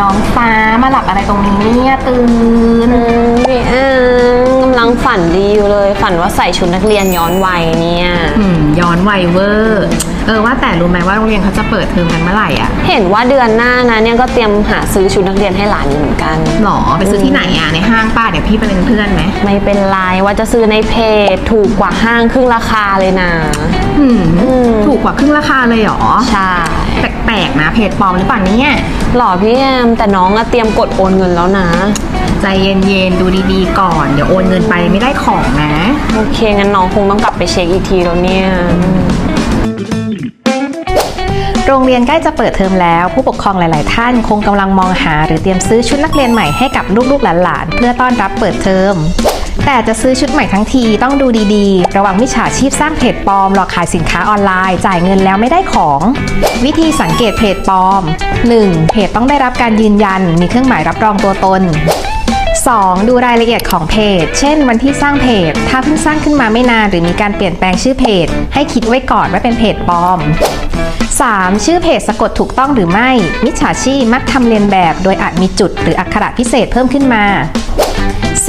น้องฟ้ามาหลับอะไรตรงนี้เนี่ยตื่นพี่แอมกำลังฝันดีอยู่เลย ฝันว่าใส่ชุดนักเรียนย้อนวัยเนี่ย อืมย้อนวัยเวอร์เออว่าแต่รู้ไหมว่าโรงเรียนเขาจะเปิดเทอมกันเมื่อไหร่อะเห็นว่าเดือนหน้านะเนี่ยก็เตรียมหาซื้อชุดนักเรียนให้หลานอยู่เหมือนกัน หรอไปซื้อที่ไหนอะในห้างป้าเดี๋ยวพี่ไปเป็นเพื่อนไหมไม่เป็นไรว่าจะซื้อในเพจถูกกว่าห้างครึ่งราคาเลยนะ อืม อืม ถูกกว่าครึ่งราคาเลยเหรอ ใช่ แปลกๆนะ เพจปลอมหรือเปล่าเนี่ย หล่อพี่แอมแต่น้องอะเตรียมกดโอนเงินแล้วนะ ใจเย็นๆ ดูดีๆ ก่อน เดี๋ยวโอนเงินไปไม่ได้ของนะ โอเค งั้นน้องคงต้องกลับไปเช็คอีกทีแล้วเนี่ย โรงเรียนใกล้จะเปิดเทอมแล้ว ผู้ปกครองหลาย ๆ ท่านคงกำลังมองหา หรือเตรียมซื้อชุดนักเรียนใหม่ให้กับลูกๆหลานๆเพื่อต้อนรับเปิดเทอม แต่จะซื้อชุดใหม่ทั้งทีต้องดูดีๆ ระวังมิจฉาชีพสร้างเพจปลอมหลอกขายสินค้าออนไลน์ จ่ายเงินแล้วไม่ได้ของ วิธีสังเกตเพจปลอม 1. เพจต้องได้รับการยืนยัน มีเครื่องหมายรับรองตัวตน 2. ดูรายละเอียดของเพจ เช่น วันที่สร้างเพจ ถ้าเพิ่งสร้างขึ้นมาไม่นานหรือมีการเปลี่ยนแปลงชื่อเพจ ให้คิดไว้ก่อนว่าเป็นเพจปลอม 3. ชื่อเพจสะกดถูกต้องหรือไม่ มิจฉาชีพมักทำเลียนแบบ โดยอาจมีจุดหรืออักขระพิเศษเพิ่มขึ้นมา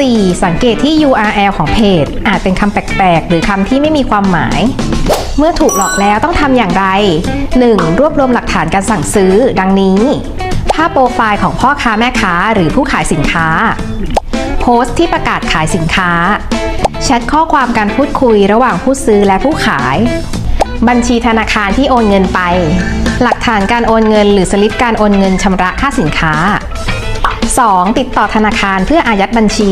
4. สังเกตที่ URL ของเพจ อาจเป็นคำแปลกๆ หรือคำที่ไม่มีความหมาย เมื่อถูกหลอกแล้วต้องทำอย่างไร 1. รวบรวมหลักฐานการสั่งซื้อ ดังนี้ ภาพโปรไฟล์ของพ่อค้าแม่ค้าหรือผู้ขายสินค้า โพสต์ที่ประกาศขายสินค้า แชทข้อความการพูดคุยระหว่างผู้ซื้อและผู้ขาย บัญชีธนาคารที่โอนเงินไป หลักฐานการโอนเงิน หรือสลิปการโอนเงินชำระค่าสินค้า 2. ติดต่อธนาคารเพื่ออายัดบัญชี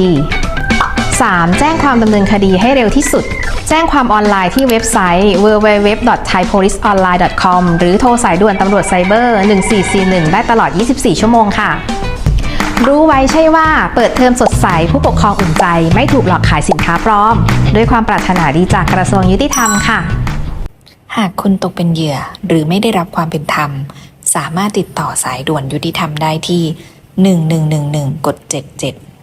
3. แจ้งความดำเนินคดีให้เร็วที่สุด แจ้งความออนไลน์ที่เว็บไซต์ www.thaipoliceonline.com หรือโทรสายด่วนตำรวจไซเบอร์ 1441 ได้ตลอด 24 ชั่วโมงค่ะ รู้ไว้ใช่ว่าเปิดเทอมสดใสผู้ปกครองอุ่นใจ ไม่ถูกหลอกขายสินค้าปลอม ด้วยความปรารถนาดีจากกระทรวงยุติธรรมค่ะ หากคุณตกเป็นเหยื่อหรือไม่ได้รับความเป็นธรรม สามารถติดต่อสายด่วนยุติธรรมได้ที่ 1111 กด 77